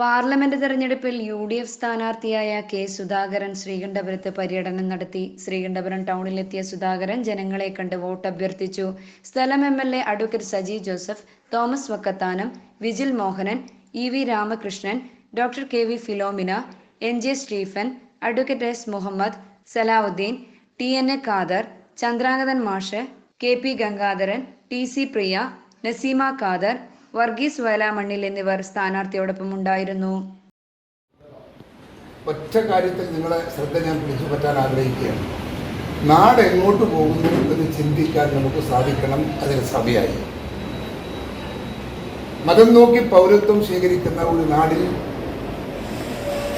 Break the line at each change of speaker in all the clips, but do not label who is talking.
Parliament തെരഞ്ഞെടുപ്പിൽ U D F സ്ഥാനാർത്ഥിയായ K Sudhakaran ശ്രീകണ്ഠപുരത്ത് പര്യടനം നടത്തി. ശ്രീകണ്ഠപുരം ടൗണിലെത്തിയ സുധാകരൻ ജനങ്ങളെ കണ്ട് വോട്ട് അഭ്യർത്ഥിച്ചു സ്ഥലം M L A advocate Saji Joseph Thomas Vakkathanam Vigil Mohanan E V Ramakrishnan doctor K V Philomina N J Stephen advocate S Muhammad Salahudheen T N A Khader Chandrangathan മാഷ് K P Gangadharan T C Priya Naseema Khader Varghese Vayalamannil എന്നിവർ സ്ഥാനാർത്ഥിയോടൊപ്പം ഉണ്ടായിരുന്നു
ഒറ്റ കാര്യത്തിൽ നിങ്ങളെ ശ്രദ്ധ ഞാൻ പിടിച്ചു പറ്റാൻ ആഗ്രഹിക്കുകയാണ്. നാട് എങ്ങോട്ട് പോകുന്നു എന്ന് ചിന്തിക്കാൻ നമുക്ക് സാധിക്കണം. അതിന് സഭയായി. മതം നോക്കി പൗരത്വം സ്വീകരിക്കുന്ന ഒരു നാടിൽ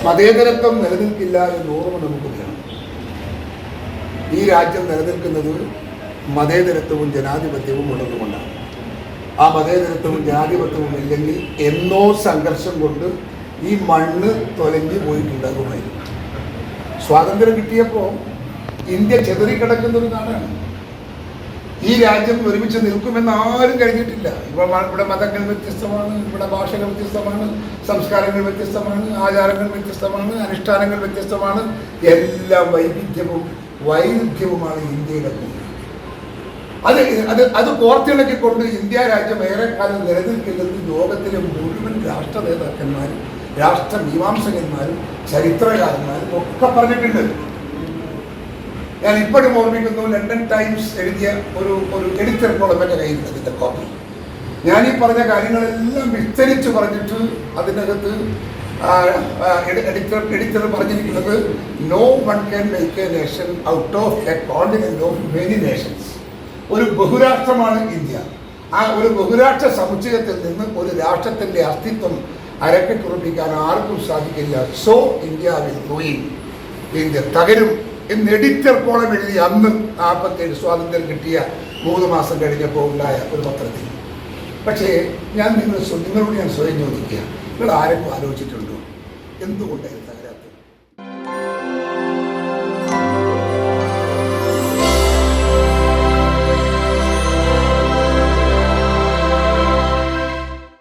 മതേതരത്വം നിലനിൽക്കില്ല എന്ന് ഓർമ്മ നമുക്ക് വേണം. ഈ രാജ്യം നിലനിൽക്കുന്നത് മതേതരത്വവും ജനാധിപത്യവും ഉള്ളതുകൊണ്ടാണ് ആ മതേതരത്വവും ജാതിപത്വവും ഇല്ലെങ്കിൽ എന്നോ സംഘർഷം കൊണ്ട് ഈ മണ്ണ് തൊലഞ്ഞു പോയിട്ടുണ്ടാകുമായിരുന്നു സ്വാതന്ത്ര്യം കിട്ടിയപ്പോൾ ഇന്ത്യ ചെതറിക്കിടക്കുന്ന ഒരു നാടാണ്. ഈ രാജ്യം ഒരുമിച്ച് നിൽക്കുമെന്ന് ആരും കഴിഞ്ഞിട്ടില്ല. ഇവിടെ ഇവിടെ മതങ്ങൾ വ്യത്യസ്തമാണ് ഇവിടെ ഭാഷകൾ വ്യത്യസ്തമാണ് സംസ്കാരങ്ങൾ വ്യത്യസ്തമാണ് ആചാരങ്ങൾ വ്യത്യസ്തമാണ് അനുഷ്ഠാനങ്ങൾ വ്യത്യസ്തമാണ്. എല്ലാ വൈവിധ്യവും വൈരുദ്ധ്യവുമാണ് ഇന്ത്യയുടെ അത് അത് അത് കോർത്തിണക്കിക്കൊണ്ട് ഇന്ത്യ രാജ്യം ഏറെക്കാലം നിലനിൽക്കുന്നത് ലോകത്തിലെ മുഴുവൻ രാഷ്ട്ര നേതാക്കന്മാരും രാഷ്ട്ര മീമാംസകന്മാരും ചരിത്രകാരന്മാരും ഒക്കെ പറഞ്ഞിട്ടുണ്ട്. ഞാൻ ഇപ്പോഴും ഓർമ്മിക്കുന്നു ലണ്ടൻ ടൈംസ് എഴുതിയ ഒരു ഒരു എഡിറ്റർ പോലും എന്റെ കയ്യിൽ അതിന്റെ കോപ്പി ഞാൻ ഈ പറഞ്ഞ കാര്യങ്ങളെല്ലാം വിസ്തരിച്ച് പറഞ്ഞിട്ട് അതിനകത്ത് എഡിറ്റർ എഡിറ്റർ പറഞ്ഞിരിക്കുന്നത് no one can make a nation out of a continent of many nations ഒരു ബഹുരാഷ്ട്രമാണ് ഇന്ത്യ. ആ ഒരു ബഹുരാഷ്ട്ര സമുച്ചയത്തിൽ നിന്ന് ഒരു രാഷ്ട്രത്തിന്റെ അസ്തിത്വം അരക്കെട്ടുറപ്പിക്കാൻ ആർക്കും സാധിക്കില്ല. സോ ഇന്ത്യ ഇന്ത്യ തകരും എന്ന് എഡിറ്റർ കോളം എഴുതി അന്ന് നാൽപ്പത്തേഴ് സ്വാതന്ത്ര്യം കിട്ടിയ മൂന്ന് മാസം കഴിഞ്ഞപ്പോൾ ഉണ്ടായ ഒരു പത്രത്തിൽ. പക്ഷേ ഞാൻ നിങ്ങൾ നിങ്ങളോട് ഞാൻ സ്വയം ചോദിക്കുക. നിങ്ങൾ ആരെങ്കിലും ആലോചിച്ചിട്ടുണ്ടോ? എന്തുകൊണ്ടായിരുന്നു?